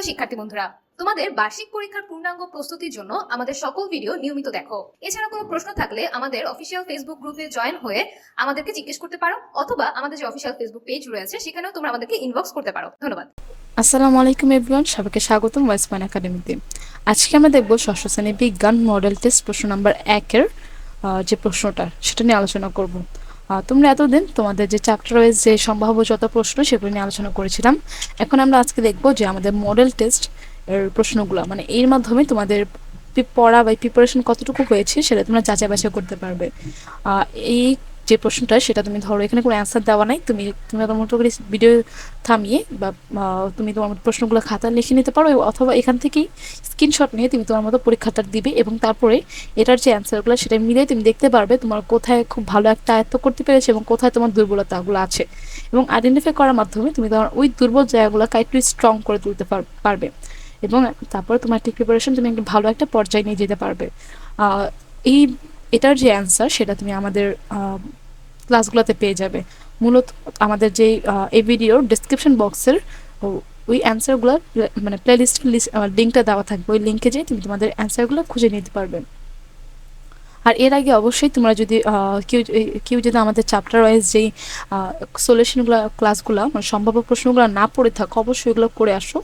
প্রিয় শিক্ষার্থী বন্ধুরা, তোমাদের বার্ষিক পরীক্ষার পূর্ণাঙ্গ প্রস্তুতির জন্য আমাদের সকল ভিডিও নিয়মিত দেখো। এছাড়া কোনো প্রশ্ন থাকলে আমাদের অফিসিয়াল ফেসবুক গ্রুপে জয়েন হয়ে আমাদেরকে জিজ্ঞেস করতে পারো, অথবা আমাদের যে অফিসিয়াল ফেসবুক পেজ রয়েছে, সেখানেও তোমরা আমাদেরকে ইনবক্স করতে পারো। ধন্যবাদ। আসসালামু আলাইকুম এভরিওয়ান সবাইকে স্বাগতম ওয়েস্টম্যান একাডেমিতে আজকে আমরা দেখব ষষ্ঠ শ্রেণি বিজ্ঞান মডেল টেস্ট প্রশ্ন নাম্বার একের যে প্রশ্নটা, সেটা নিয়ে আলোচনা করব। তোমরা এতদিন তোমাদের যে চ্যাপ্টার ওয়াইজ যে সম্ভাব্য যত প্রশ্ন সেগুলো নিয়ে আলোচনা করেছিলাম, এখন আমরা আজকে দেখব যে আমাদের মডেল টেস্ট এর প্রশ্নগুলো মানে এর মাধ্যমে তোমাদের পড়া বা প্রিপারেশন কতটুকু হয়েছে সেটা তোমরা যাচাই বাছাই করতে পারবে। এই যে প্রশ্নটা, সেটা তুমি ধরো এখানে কোনো অ্যান্সার দেওয়া নাই, তুমি তুমি তোমার মতো করে ভিডিও থামিয়ে বা তুমি তোমার মতো প্রশ্নগুলো খাতা লিখে নিতে পারো অথবা এখান থেকেই স্ক্রিনশট নিয়ে তুমি তোমার মতো পরীক্ষাটা দিবে এবং তারপরে এটার যে অ্যান্সারগুলো সেটা মিলিয়ে তুমি দেখতে পারবে তোমার কোথায় খুব ভালো একটা আয়ত্ত করতে পেরেছে এবং কোথায় তোমার দুর্বলতাগুলো আছে এবং আইডেন্টিফাই করার মাধ্যমে তুমি তোমার ওই দুর্বল জায়গাগুলোকে একটু স্ট্রং করে তুলতে পার- পারবে এবং তারপরে তোমার ঠিক প্রিপারেশন তুমি একটা ভালো একটা পর্যায়ে নিয়ে যেতে পারবে। এই এটার যে অ্যান্সার সেটা তুমি আমাদের ক্লাসগুলোতে পেয়ে যাবে। মূলত আমাদের যেই এই ভিডিওর ডিসক্রিপশন বক্সের ওই অ্যান্সারগুলো মানে প্লেলিস্টের লিঙ্কটা দেওয়া থাকবে। ওই লিঙ্কে যেয়ে তুমি তোমাদের অ্যান্সারগুলো খুঁজে নিতে পারবে। আর এর আগে অবশ্যই তোমরা যদি কেউ কেউ যদি আমাদের চ্যাপ্টার ওয়াইজ যেই সলিউশনগুলো ক্লাসগুলো মানে সম্ভাব্য প্রশ্নগুলো না পড়ে থাকো, অবশ্যই এগুলো করে আসো।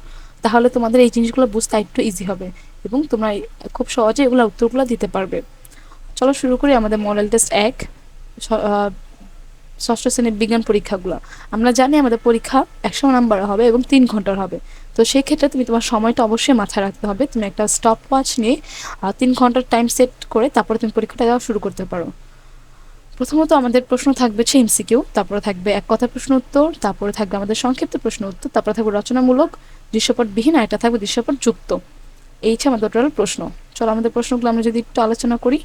তাহলে তোমাদের এই জিনিসগুলো বুঝতে একটু ইজি হবে। এবং তোমরা খুব সহজে এগুলো উত্তরগুলো দিতে পারবে। চলো শুরু করি আমাদের মডেল টেস্ট এক ষষ্ঠ শ্রেণির বিজ্ঞান পরীক্ষাগুলো। আমরা জানি আমাদের পরীক্ষা একশো নাম্বার হবে এবং তিন ঘণ্টার হবে। তো সেই ক্ষেত্রে তুমি তোমার সময়টা অবশ্যই মাথায় রাখতে হবে। তুমি একটা স্টপ ওয়াচ নিয়ে তিন ঘণ্টার টাইম সেট করে তারপরে তুমি পরীক্ষাটা দেওয়া শুরু করতে পারো। প্রথমত আমাদের প্রশ্ন থাকবে হচ্ছে এমসিকিউ তারপরে থাকবে এক কথা প্রশ্ন উত্তর, তারপরে থাকবে আমাদের সংক্ষিপ্ত প্রশ্ন উত্তর, তারপরে থাকবে রচনামূলক, দৃশ্যপটবিহীন আর এটা থাকবে দৃশ্যপট যুক্ত এই হচ্ছে আমাদের টোটাল প্রশ্ন। চলো আমাদের প্রশ্নগুলো আমরা যদি একটু আলোচনা করি।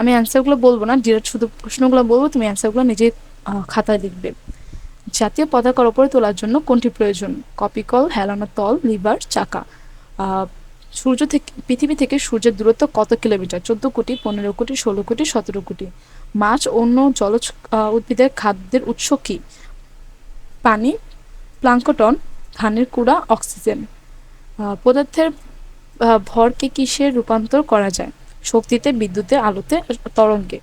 আমি অ্যান্সারগুলো বলব না ডিরেক্ট শুধু প্রশ্নগুলো বলব, তুমি অ্যান্সারগুলো নিজে খাতায় লিখবে জাতীয় পতাকার ওপরে তোলার জন্য কোনটি প্রয়োজন? কপিকল, হেলানো তল, লিভার, চাকা। সূর্য থেকে, পৃথিবী থেকে সূর্যের দূরত্ব কত কিলোমিটার? চোদ্দ কোটি, পনেরো কোটি, ষোলো কোটি, সতেরো কোটি। মাছ, অন্য জলজ উদ্ভিদের খাদ্যের উৎস কি? পানি, প্লাঙ্কটন, ধানের কুড়া, অক্সিজেন। পদার্থের ভরকে কিসে রূপান্তর করা যায়? শক্তিতে বিদ্যুতে আলোতে তরঙ্গে।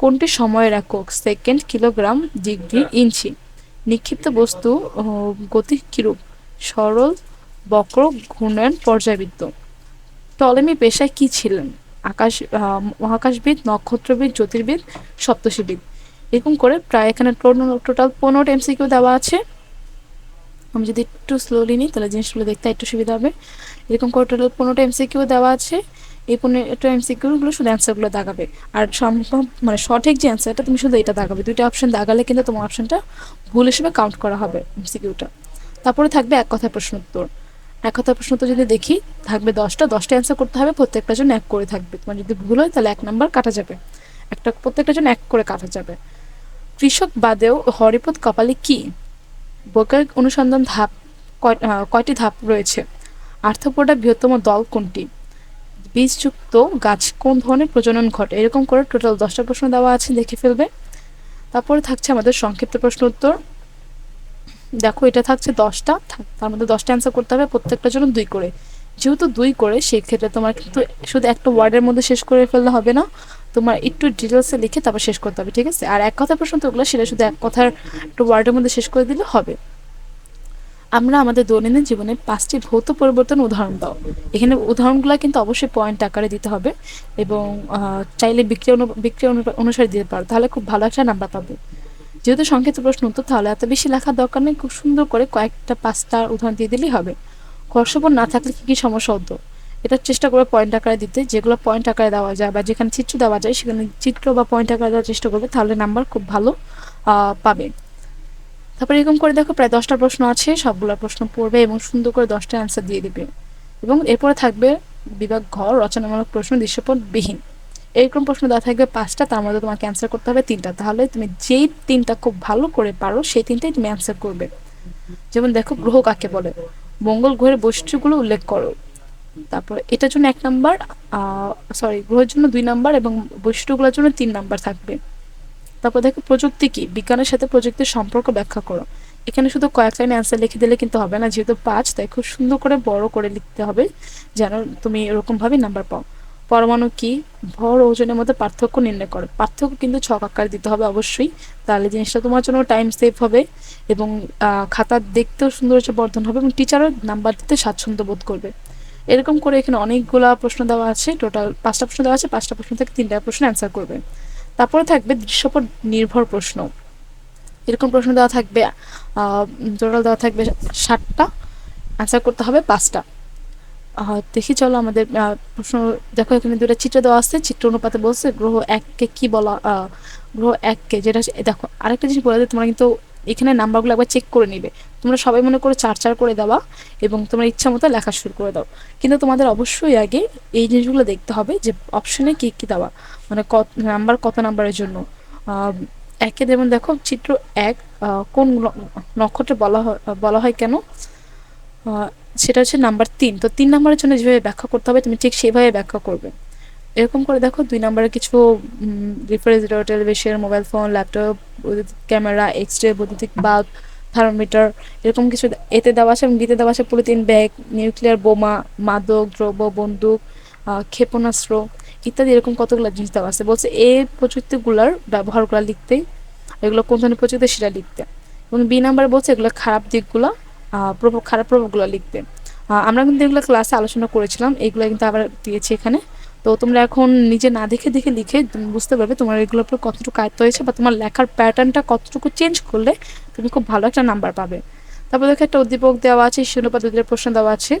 কোনটি সময়ের একক? Second kilogram degree inch. নিক্ষিপ্ত বস্তু গতি কিরূপ? সরল বক্র ঘূর্ণায়ন পর্যায়বৃত্ত। টলেমি পেশায় কি ছিলেন? আকাশ মহাকাশবিদ নক্ষত্রবিদ জ্যোতির্বিদ সপ্তর্ষিবিদ। এরকম করে প্রায় এখানে টোটাল পনেরোটা এমসিকিউ দেওয়া আছে। আমি যদি একটু স্লোলি নিই, তাহলে জিনিসগুলো দেখতে একটু সুবিধা হবে। এরকম করে টোটাল পনেরোটা এমসিকিউ দেওয়া আছে। এই পনেরোটা এমসিকিউগুলো শুধু অ্যান্সারগুলো দাগাবে। আর সম্ভব মানে সঠিক যে অ্যান্সারটা তুমি শুধু এটা দাগাবে। দুইটা অপশন দাগালে কিন্তু তোমার অপশনটা ভুল হিসেবে কাউন্ট করা হবে এমসিকিউটা তারপরে থাকবে এক কথা প্রশ্ন উত্তর। এক কথা প্রশ্ন উত্তর যদি দেখি, থাকবে দশটা। দশটা অ্যান্সার করতে হবে, প্রত্যেকটার জন্য এক করে থাকবে। তোমার যদি ভুল হয়, তাহলে এক নাম্বার কাটা যাবে। একটা, প্রত্যেকটার জন্য এক করে কাটা যাবে। কৃষক বাদেও হরিপদ কপালে কি? বৈজ্ঞানিক অনুসন্ধান ধাপ কয়- কয়টি ধাপ রয়েছে? আর্থপোডা বৃহত্তম দল কোনটি? বীজযুক্ত গাছ কোন ধরনের প্রজনন ঘটে? এরকম করে টোটাল দশটা প্রশ্ন দেওয়া আছে দেখে ফেলবে। তারপরে থাকছে আমাদের সংক্ষিপ্ত প্রশ্ন উত্তর। দেখো, এটা থাকছে দশটা তার মধ্যে দশটা অ্যান্সার করতে হবে, প্রত্যেকটার জন্য দুই করে। যেহেতু দুই করে, সেই ক্ষেত্রে তোমার কিন্তু শুধু একটা ওয়ার্ডের মধ্যে শেষ করে ফেললে হবে না। তোমার একটু ডিটেলসে লিখে তারপর শেষ করতে হবে, ঠিক আছে? আর এক কথা প্রশ্ন তো ওগুলো সেটা শুধু এক কথার একটা ওয়ার্ডের মধ্যে শেষ করে দিলে হবে। আমরা আমাদের দৈনন্দিন জীবনে পাঁচটি ভৌত পরিবর্তন উদাহরণ দাও। এখানে উদাহরণগুলো কিন্তু অবশ্যই পয়েন্ট আকারে দিতে হবে এবং চাইলে বিক্রি অনু বিক্রি অনু- অনুসারে দিতে পারো। তাহলে খুব ভালো একটা নাম্বার পাবে। যেহেতু সংক্ষিপ্ত প্রশ্ন উত্তর, তাহলে এত বেশি লেখার দরকার নেই। খুব সুন্দর করে কয়েকটা পাঁচটা উদাহরণ দিয়ে দিলেই হবে। কর্ষপণ না থাকলে কি কি সমস্যা হতো? এটা চেষ্টা করবে পয়েন্ট আকারে দিতে, যেগুলো পয়েন্ট আকারে দেওয়া যায় বা যেখানে চিত্র দেওয়া যায়, সেখানে চিত্র বা পয়েন্ট আকারে দেওয়ার চেষ্টা করবে, তাহলে নাম্বার খুব ভালো পাবে। তারপরে এরকম করে দেখো, প্রায় দশটা প্রশ্ন আছে, সবগুলো প্রশ্ন পড়বে এবং সুন্দর করে দশটা অ্যান্সার দিয়ে দিবে। এবং এরপরে থাকবে বিভাগ ঘর রচনামূলক প্রশ্ন, দৃশ্যপট বিহীন। এরকম প্রশ্ন দেওয়া থাকবে পাঁচটা, তার মধ্যে তোমাকে অ্যান্সার করতে হবে তিনটা। তাহলে তুমি যেই তিনটা খুব ভালো করে পারো, সেই তিনটাই তুমি অ্যান্সার করবে। যেমন দেখো, গ্রহ কাকে বলে? মঙ্গল গ্রহের বৈশিষ্ট্যগুলো উল্লেখ করো। তারপর এটার জন্য এক নাম্বার সরি গ্রহের জন্য দুই নাম্বার এবং বৈশিষ্ট্যগুলোর জন্য তিন নাম্বার থাকবে। তারপর দেখো প্রযুক্তি কি? বিজ্ঞানের সাথে প্রযুক্তির সম্পর্ক ব্যাখ্যা করো। এখানে শুধু কয়েক লাইন অ্যান্সার লিখে দিলে কিন্তু হবে না, যেহেতু পাঁচ, তাই খুব সুন্দর করে বড় করে লিখতে হবে, যেন তুমি এরকমভাবে নাম্বার পাও। পরমাণু কি? ভর ওজনের মধ্যে পার্থক্য নির্ণয় করে। পার্থক্য কিন্তু ছক আকার দিতে হবে অবশ্যই। তাহলে জিনিসটা তোমার জন্য টাইম সেভ হবে এবং খাতা দেখতেও সৌন্দর্য বর্ধন হবে এবং টিচারও নাম্বার দিতে স্বাচ্ছন্দ্য বোধ করবে। এরকম করে এখানে অনেকগুলা প্রশ্ন দেওয়া আছে। টোটাল পাঁচটা প্রশ্ন দেওয়া আছে। পাঁচটা প্রশ্ন থেকে তিনটা প্রশ্ন অ্যান্সার করবে। তারপরে থাকবে দৃশ্যপট নির্ভর প্রশ্ন। এরকম প্রশ্ন দেওয়া থাকবে টোটাল দেওয়া থাকবে ষাটটা অ্যান্সার করতে হবে পাঁচটা। দেখি, চলো আমাদের প্রশ্ন, দেখো, এখানে দুটো চিত্র দেওয়া আছে। চিত্র অনুপাতে বলছে গ্রহ এককে কি বলা গ্রহ এককে, যেটা দেখো, আরেকটা জিনিস বলে তোমরা কিন্তু এখানে নাম্বারগুলো একবার চেক করে নিবে। তোমরা সবাই মনে করে চার চার করে দেওয়া এবং তোমার ইচ্ছা মতো লেখা শুরু করে দাও। কিন্তু তোমাদের অবশ্যই আগে এই জিনিসগুলো দেখতে হবে যে অপশনে কি কি দেওয়া মানে কত, নাম্বার কত নাম্বারের জন্য। একে যেমন দেখো, চিত্র এক কোন নক্ষত্রে বলা হয় বলা হয় কেন? সেটা হচ্ছে নাম্বার তিন। তো তিন নাম্বারের জন্য যেভাবে ব্যাখ্যা করতে হবে, তুমি ঠিক সেভাবে ব্যাখ্যা করবে। এরকম করে দেখো, দুই নাম্বারে কিছু refrigerator television mobile phone laptop বৈদ্যুতিক ক্যামেরা এক্স রে বৈদ্যুতিক বাল্ব থার্মোমিটার এরকম কিছু এতে দেওয়া আছে এবং বিতে দেওয়া আছে পলিথিন ব্যাগ নিউক্লিয়ার বোমা, মাদক, দ্রব্য, বন্দুক ক্ষেপণাস্ত্র ইত্যাদি এরকম কতগুলো জিনিস দেওয়া আছে। বলছে এই প্রযুক্তিগুলোর ব্যবহারগুলো লিখতে, এগুলো কোন ধরনের প্রযুক্তি সেটা লিখতে। এবং বি নাম্বার বলছে এগুলো খারাপ দিকগুলো প্রভাব, খারাপ প্রভাবগুলো লিখবে। আমরা কিন্তু এগুলো ক্লাসে আলোচনা করেছিলাম, এগুলো কিন্তু আবার দিয়েছি এখানে। তো তোমরা এখন নিজে না দেখে দেখে লিখে তুমি বুঝতে পারবে তোমার এগুলোর উপর কতটুকু আয়ত্ত হয়েছে বা তোমার লেখার প্যাটার্নটা কতটুকু চেঞ্জ করলে তুমি খুব ভালো একটা নাম্বার পাবে। তারপর দেখো একটা উদ্দীপক দেওয়া আছে উদ্দীপকের প্রশ্ন দেওয়া আছে।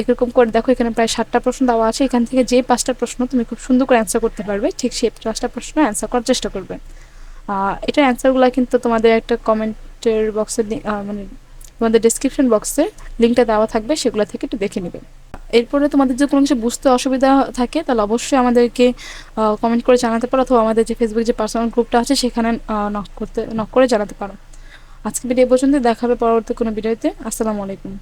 এরকম করে দেখো, এখানে প্রায় ষাটটা প্রশ্ন দেওয়া আছে। এখান থেকে যে পাঁচটা প্রশ্ন তুমি খুব সুন্দর করে অ্যান্সার করতে পারবে, ঠিক সেই পাঁচটা প্রশ্ন অ্যান্সার করার চেষ্টা করবে। এটার অ্যান্সারগুলো কিন্তু তোমাদের একটা কমেন্টের বক্সে মানে তোমাদের ডিসক্রিপশন বক্সে লিঙ্কটা দেওয়া থাকবে, সেগুলো থেকে একটু দেখে নেবে। এরপরে তোমাদের যদি কোনো কিছু বুঝতে অসুবিধা থাকে, তাহলে অবশ্যই আমাদেরকে কমেন্ট করে জানাতে পারো, অথবা আমাদের যে ফেসবুক যে পার্সোনাল গ্রুপটা আছে, সেখানে নক করতে নক করে জানাতে পারো। আজকে ভিডিও পর্যন্ত দেখাবে পরবর্তী কোনো ভিডিওতে আসসালামু আলাইকুম।